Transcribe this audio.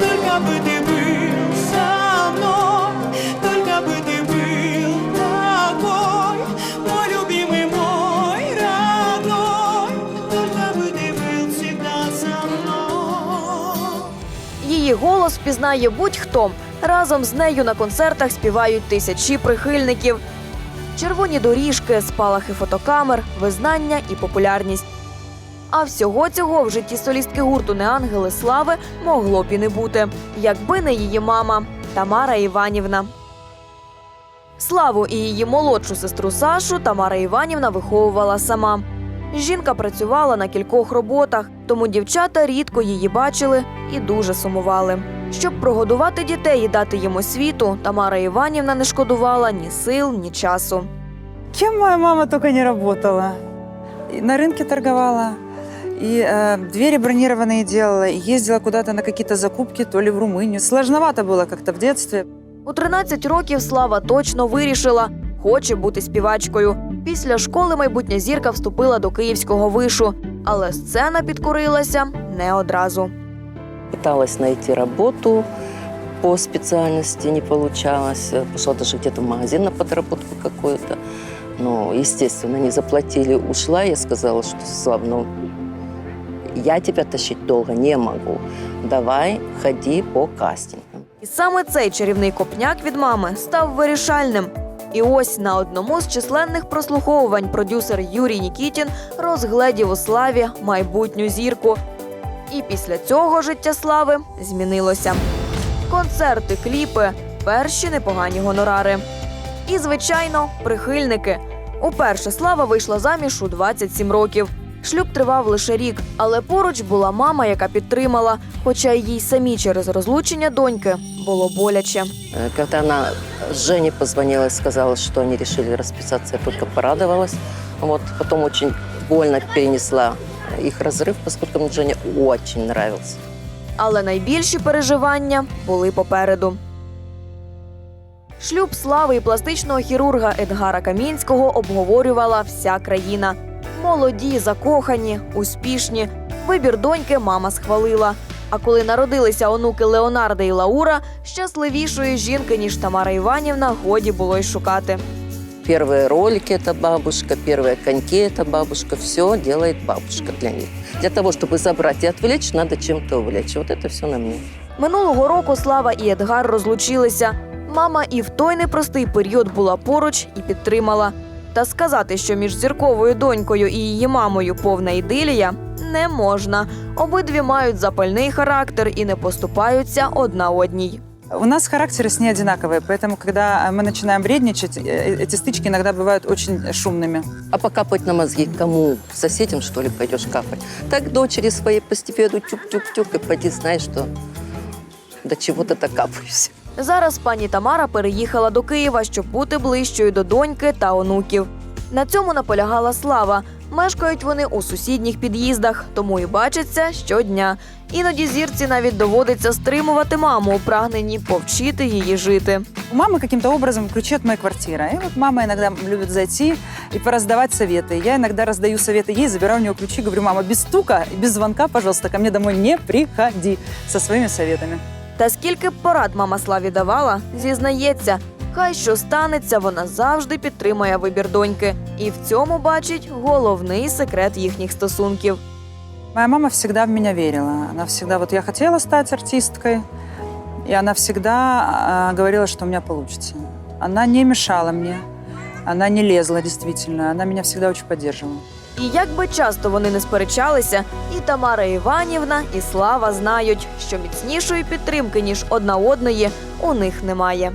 только бы ты был со мной, только бы ты был такой, мой любимый, мой родной, только бы ты был всегда со мной. Її голос впізнає будь-хто. Разом з нею на концертах співають тисячі прихильників. Червоні доріжки, спалахи фотокамер, визнання і популярність. А всього цього в житті солістки гурту Неангели Слави могло б і не бути, якби не її мама Тамара Іванівна. Славу і її молодшу сестру Сашу Тамара Іванівна виховувала сама. Жінка працювала на кількох роботах, тому дівчата рідко її бачили і дуже сумували. Щоб прогодувати дітей і дати їм освіту, Тамара Іванівна не шкодувала ні сил, ні часу. Кем моя мама только не. И на рынке торговала, и э, двери бронированные делала, и ездила куда-то на какие-то закупки, то ли в Румынию. Сложновато было как-то в детстве. У 13 років Слава точно вирішила, хоче бути співачкою. Після школи майбутня зірка вступила до київського вишу, але сцена підкорилася не одразу. Пыталась найти работу по специальности, не получалось. Пошла даже где-то в магазин на подработку какую-то. Но, естественно, не заплатили. Ушла, я сказала, что, Слав, ну, я тебя тащить долго не могу. Давай, ходи по кастингам. І саме цей чарівний копняк від мами став вирішальним. І ось на одному з численних прослуховувань продюсер Юрій Нікітін розгледів у славі майбутню зірку. І після цього життя слави змінилося. Концерти, кліпи, перші непогані гонорари. І, звичайно, прихильники. Уперше слава вийшла заміж у 27 років. Шлюб тривав лише рік, але поруч була мама, яка підтримала, хоча їй самі через розлучення доньки було боляче. Э, Когда она с Женей позвонила и сказала, что они решили расписаться, я только порадовалась. Вот. Потом очень больно перенесла их разрыв, поскольку мне Женя очень нравился. Але найбільші переживання були попереду. Шлюб слави і пластичного хірурга Едгара Камінського обговорювала вся країна. Молоді, закохані, успішні. Вибір доньки мама схвалила. А коли народилися онуки Леонарда і Лаура, щасливішої жінки, ніж Тамара Іванівна, годі було й шукати. Первые ролики – это бабушка, первые коньки – это бабушка. Все делает бабушка для них. Для того, чтобы забрать и отвлечь, надо чем-то увлечь. Вот это все на мне. Минулого року Слава і Едгар розлучилися. Мама і в той непростий період була поруч і підтримала. Та сказати, що між зірковою донькою і її мамою повна ідилія, не можна. Обидві мають запальний характер і не поступаються одна одній. У нас характеры с ней одинаковые, поэтому, когда мы начинаем вредничать, э, эти стычки иногда бывают очень шумными. А покапать на мозги кому? Соседям, что ли, пойдешь капать? Так дочери своей постепенно тюк-тюк-тюк, и поди знаешь, что до чего-то докапаюсь. Зараз пані Тамара переїхала до Києва, щоб бути ближчою до доньки та онуків. На цьому наполягала слава. Мешкають вони у сусідніх під'їздах, тому і бачаться щодня. Іноді зірці навіть доводиться стримувати маму у прагненні повчити її жити. У мамы каким-то образом ключи от моей квартиры. И вот мама иногда любит зайти и пораздавать советы. Я иногда раздаю советы ей, забираю у нее ключи, говорю, мама, без стука и без звонка, пожалуйста, ко мне домой не приходи со своими советами. Та скільки б порад мама Славі давала, зізнається, хай що станеться, вона завжди підтримує вибір доньки. І в цьому бачить головний секрет їхніх стосунків. Моя мама всегда в меня верила. Она всегда, вот я хотела стать артисткой, и она всегда а, говорила, что у меня получится. Она не мешала мне, она не лезла действительно, она меня всегда очень поддерживала. І як би часто вони не сперечалися, і Тамара Іванівна, і Слава знають, що міцнішої підтримки, ніж одна одної, у них немає.